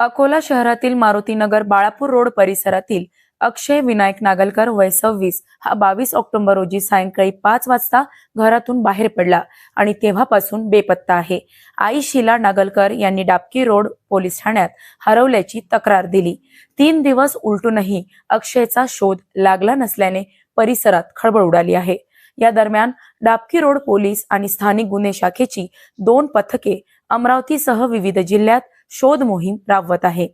अकोला शहरातील मारुतीनगर बाळापूर रोड परिसरातील अक्षय विनायक नागलकर वय सव्वीस हा बावीस ऑक्टोबर रोजी सायंकाळी पाच वाजता घरातून बाहेर पडला आणि तेव्हापासून बेपत्ता आहे. आई शिला नागलकर यांनी डाबकी रोड पोलीस ठाण्यात हरवल्याची तक्रार दिली. तीन दिवस उलटूनही अक्षयचा शोध लागला नसल्याने परिसरात खळबळ उडाली आहे. या दरम्यान डाबकी रोड पोलीस आणि स्थानिक गुन्हे शाखेची दोन पथके अमरावतीसह विविध जिल्ह्यात शोध मोहीम राबवत आहे.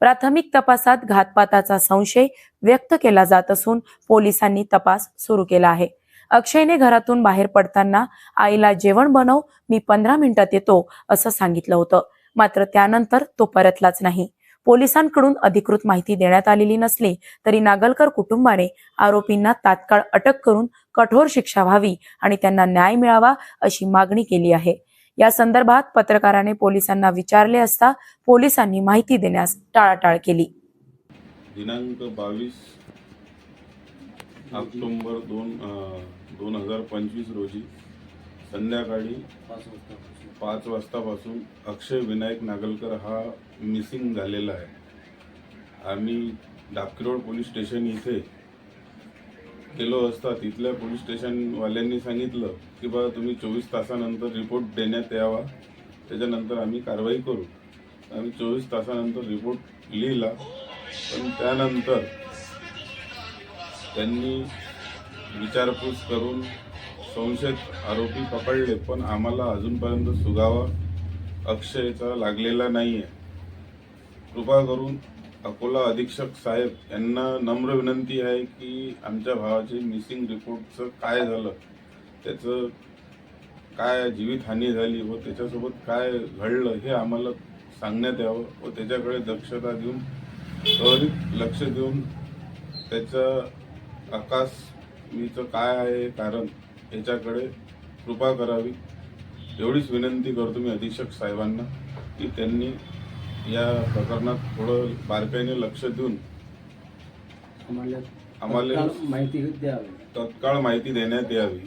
प्राथमिक तपासात घातपाताचा संशय व्यक्त केला जात असून पोलिसांनी तपास सुरू केला आहे. अक्षयने घरातून बाहेर पडताना आईला जेवण बनव मी पंधरा मिनिटात येतो असं सांगितलं होतं. मात्र त्यानंतर तो परतलाच नाही. पोलिसांकडून अधिकृत माहिती देण्यात आलेली नसली तरी नागलकर कुटुंबाने आरोपींना तात्काळ अटक करून कठोर शिक्षा व्हावी आणि त्यांना न्याय मिळावा अशी मागणी केली आहे. या संदर्भात पत्रकाराने पोलिसांना विचारले असता पोलिसांनी माहिती देण्यास टाळाटाळ केली. दिनांक बावीस ऑक्टोंबर दोन दोन हजार पंचवीस रोजी संध्याकाळी पाच वाजतापासून अक्षय विनायक नागलकर हा मिसिंग झालेला आहे. आम्ही दापकिरोड पोलीस स्टेशन इथे केलो असता तिथल्या पोलीस स्टेशनवाल्यांनी सांगितलं की बा तुम्ही चोवीस तासानंतर रिपोर्ट देण्यात यावा. त्याच्यानंतर आम्ही कारवाई करू. आम्ही चोवीस तासानंतर रिपोर्ट लिहिला. पण त्यानंतर त्यांनी विचारपूस करून संशयित आरोपी पकडले पण आम्हाला अजूनपर्यंत सुगावा अक्षयचा लागलेला नाही आहे कृपा करून अकोला अधीक्षक साहेब यांना नम्र विनंती आहे की आमच्या भावाचे मिसिंग रिपोर्टचं काय झालं त्याचं काय जीवितहानी झाली व त्याच्यासोबत काय घडलं हे आम्हाला सांगण्यात यावं व त्याच्याकडे दक्षता देऊन त्वरित लक्ष देऊन त्याचं आकाशमीचं काय आहे कारण याच्याकडे कृपा करावी एवढीच विनंती करतो मी अधीक्षक साहेबांना की त्यांनी या प्रकरणात थोडं बारकाईने लक्ष देऊन आम्हाला माहिती द्यावी. तत्काळ माहिती देण्यात यावी.